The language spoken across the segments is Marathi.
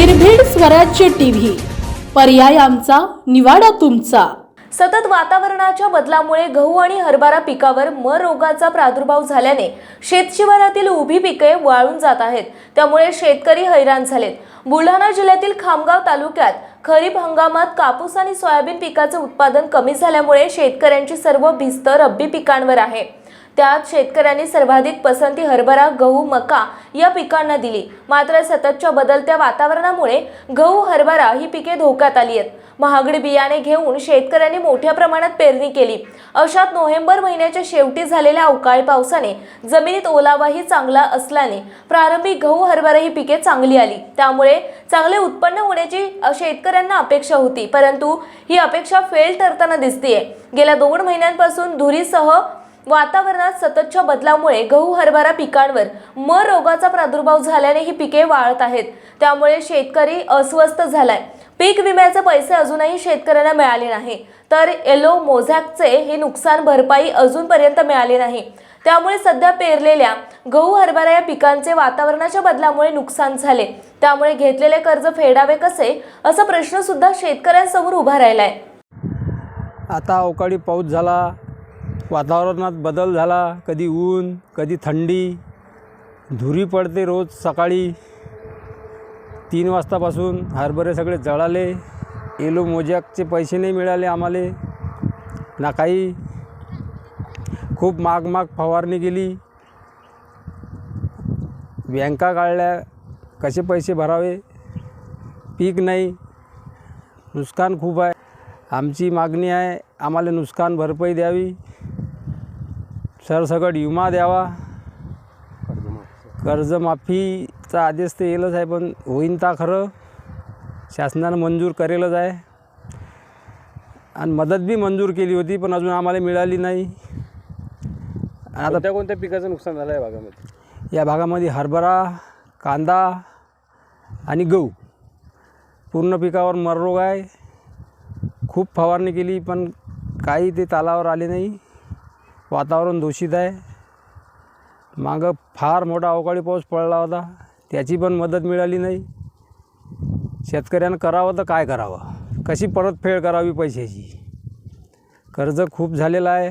स्वराज्य टीव्ही. पर्याय आमचा निवाडा तुमचा. सतत वातावरणाच्या बदलामुळे गहू आणि हरभरा पिकावर मर रोगाचा प्रादुर्भाव झाल्याने शेतशिवारातील उभी पिके वाळून जात आहेत. त्यामुळे शेतकरी हैराण झालेत. बुलढाणा जिल्ह्यातील खामगाव तालुक्यात खरीप हंगामात कापूस आणि सोयाबीन पिकाचं उत्पादन कमी झाल्यामुळे शेतकऱ्यांची सर्व भिस्त रब्बी पिकांवर आहे. त्यात शेतकऱ्यांनी सर्वाधिक पसंती हरभरा गहू मका या पिकांना दिली. मात्र सततच्या बदलत्या वातावरणामुळे गहू हरभरा ही पिके धोक्यात आली आहेत. महागडी बियाणे घेऊन शेतकऱ्यांनी मोठ्या प्रमाणात पेरणी केली. अशात नोव्हेंबर महिन्याच्या शेवटी झालेल्या अवकाळी पावसाने जमिनीत ओलावाही चांगला असल्याने प्रारंभी गहू हरभरा ही पिके चांगली आली. त्यामुळे चांगले उत्पन्न होण्याची शेतकऱ्यांना अपेक्षा होती. परंतु ही अपेक्षा फेल ठरताना दिसतीये. गेल्या दोन महिन्यांपासून धुरीसह वातावरणात सततच्या बदलामुळे गहू हरभरा पिकांवर मर रोगाचा प्रादुर्भाव झाल्याने ही पिके वाळत आहेत. त्यामुळे शेतकरी अस्वस्थ झालाय. पीक विम्याचे पैसे अजूनही शेतकऱ्यांना मिळाले नाही. तर येलो मोझॅकचे हे नुकसान भरपाई अजूनपर्यंत मिळाले नाही. त्यामुळे सध्या पेरलेल्या गहू हरभरा या पिकांचे वातावरणाच्या बदलामुळे नुकसान झाले. त्यामुळे घेतलेले कर्ज फेडावे कसे? असा प्रश्न सुद्धा शेतकऱ्यांसमोर उभा राहिलाय. आता अवकाळी पाऊस झाला. वातावरणात बदल झाला कधी ऊन कधी थंडी धुरी पडते रोज सकाळी. तीन वाजतापासून हरभरे सगळे जळाले एलो मोजॅकचे पैसे नाही मिळाले आम्हाला ना काही. खूप माग माग फवारणी केली. बँका काढल्या कसे पैसे भरावे? पीक नाही. नुकसान खूप आहे. आमची मागणी आहे आम्हाला नुकसान भरपाई द्यावी. सरसकट विमा द्यावा. कर्जमाफीचा आदेश तर येईलच आहे पण होईन ता खरं. शासनानं मंजूर करेलच आहे. आणि मदत बी मंजूर केली होती पण अजून आम्हाला मिळाली नाही. आणि आता कोणत्या कोणत्या पिकाचं नुकसान झालं आहे भागामध्ये? या भागामध्ये हरभरा कांदा आणि गहू. पूर्ण पिकावर मररोग आहे. खूप फवारणी केली पण काही ते तालावर आले नाही. वातावरण दूषित आहे. मागं फार मोठा अवकाळी पाऊस पडला होता. त्याची पण मदत मिळाली नाही. शेतकऱ्यानं करावं तर काय करावं? कशी परतफेड करावी पैशाची? कर्ज खूप झालेलं आहे.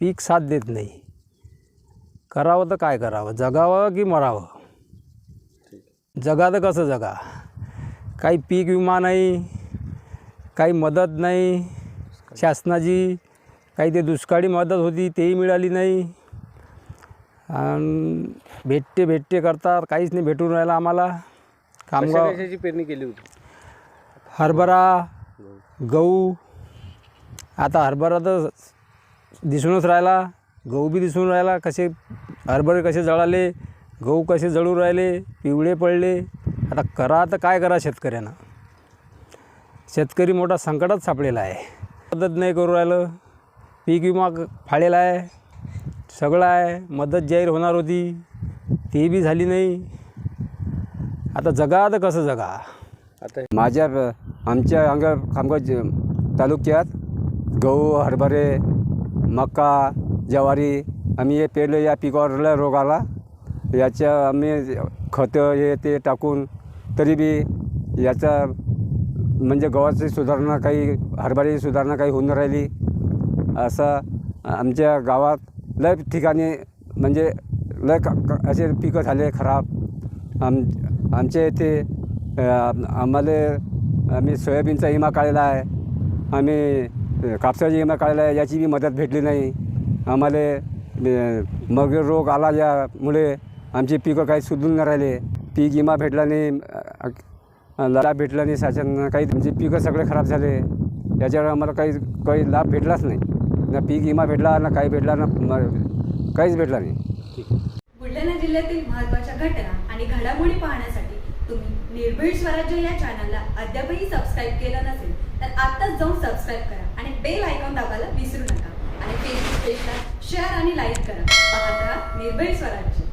पीक साथ देत नाही. करावं तर काय करावं? जगावं की मरावं? जगा तर कसं जगा? काही पीक विमा नाही काही मदत नाही. शासनाची काही ते दुष्काळी मदत होती तेही मिळाली नाही. आणि भेटते भेटते करतात काहीच नाही भेटून राहिलं आम्हाला. कामगाव कशाची पेरणी केली होती? हरभरा गहू. आता हरभरा तर दिसूनच राहिला. गहू बी दिसून राहिला कसे हरभरे कसे जळाले गहू कसे जळू राहिले पिवळे पडले. आता करा तर काय करा शेतकऱ्यानं. शेतकरी मोठा संकटात सापडलेला आहे. मदत नाही करू राहिलं. पीक विमा फाळलेला आहे सगळं आहे मदत जाहीर होणार होती ती बी झाली नाही. आता जगा तर कसं जगा? आता माझ्या आमच्या अंग खामगाव तालुक्यात गहू हरभरे मका ज्वारी आम्ही हे पेरले या पिकावर लय रोग आला याच्या आम्ही खतं हे ते टाकून तरी बी याचा म्हणजे गव्हाची सुधारणा काही हरभऱ्याची सुधारणा काही होऊन राहिली. असं आमच्या गावात लय ठिकाणी म्हणजे लय क- असे पिकं झाले खराब. आम आमच्या इथे आम्हाला आम्ही सोयाबीनचा विमा काढलेला आहे. आम्ही कापसाची कापसाचा विमा काढलेला आहे याची बी मदत भेटली नाही. आम्हाला मग रोग आला यामुळे आमची पिकं काही सुधरून नाही राहिले. पीक विमा भेटला नाही अ, लाभ भेटला नाही शासन काही म्हणजे पिकं सगळे खराब झाले. याच्यावर आम्हाला काही काही लाभ भेटलाच नाही. ना पीक विमा भेटला ना काही भेटला ना म- काहीच भेटला नाही. बुलढाणा जिल्ह्यातील महत्त्वाच्या घटना आणि घडामोडी पाहण्यासाठी तुम्ही निर्भीड स्वराज्य या चॅनलला अद्यापही सबस्क्राईब केलं नसेल तर आत्ताच जाऊन सबस्क्राईब करा आणि बेल आयकॉन दाबायला विसरू नका. आणि फेसबुक पेजला शेअर आणि लाईक करा. पाहत राहा निर्भीड स्वराज्य.